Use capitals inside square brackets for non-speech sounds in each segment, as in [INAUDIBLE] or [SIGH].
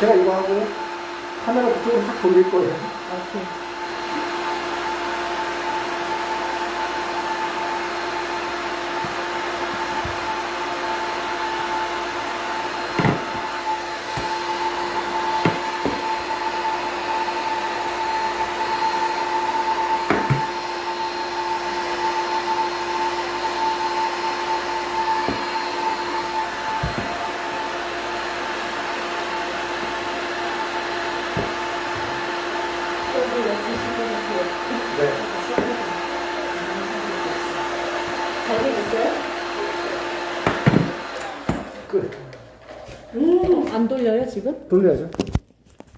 제가 이거 하고 카메라 그쪽으로 싹 돌릴 거예요. 오케이. 여기 여기 시켜주세요. 네. 잘 되겠어요? 끝. 음, 안 돌려요 지금? 돌려야죠.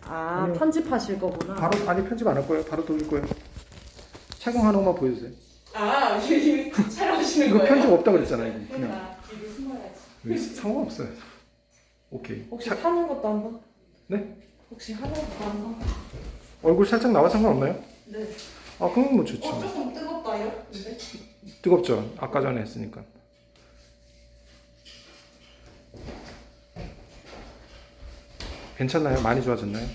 아 아니요. 편집하실 거구나. 바로 아니 편집 안 할 거예요. 바로 돌릴 거예요. 착용하는 것만 보여주세요. 아, 이거 [LAUGHS] 촬영하시는 이거 거예요? 편집 없다 그랬잖아요. 이거 그냥 아, 뒤로 숨어야지. 상관없어요. 오케이. 혹시 자, 하는 것도 한번? 네? 혹시 하는 것도 한번? 얼굴 살짝 나와 상관없나요? 네. 아 그럼 뭐 좋지. 어, 조금 뜨겁다요? 근데? 뜨겁죠. 아까 전에 했으니까. 괜찮나요? 많이 좋아졌나요?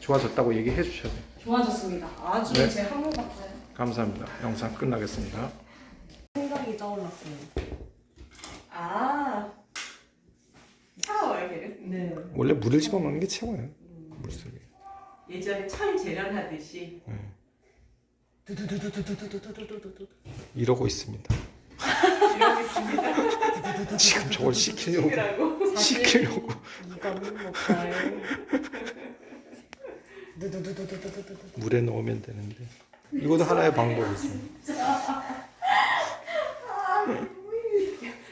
좋아졌다고 얘기해 주셔야 돼요. 좋아졌습니다. 아주 네. 제 한물 같아요. 감사합니다. 영상 끝나겠습니다. 생각이 떠올랐어요. 아, 차가워요, 걔는? 네. 원래 물을 집어넣는 게 최고예요. 물속에. 예전에 철 재련하듯이. 두 이러고 있습니다. 지금 저걸 시키려고 시키려고 물에 넣으면 되는데 이것도 하나의 방법이죠.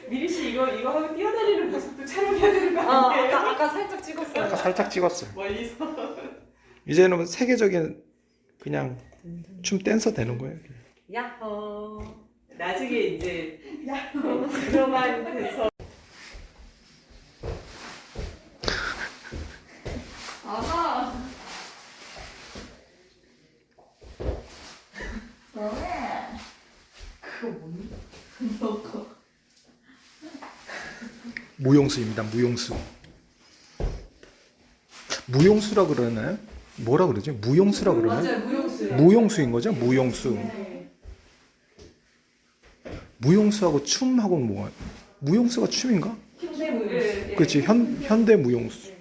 미리 씨 이거 이거 하고 뛰어다니는 모습도 촬영해야 되는 거 어, 아니에요? 아까, 아까 살짝 찍었어요. 아까 살짝 찍었어요. 멀리서 이제는 세계적인 그냥 춤 댄서 되는 거예요. 야호. 나중에 이제 드라마 돼서 아하. 그거 뭐니? 무용수입니다. 무용수. 무용수라 그러나요? 뭐라 그러죠? 무용수라 그러나요? 맞아요 무용수. 무용수인 거죠? 무용수. 네. 무용수하고 춤하고는 뭐가? 무용수가 춤인가? 현대 무용수. 그렇지 현 현대 무용수.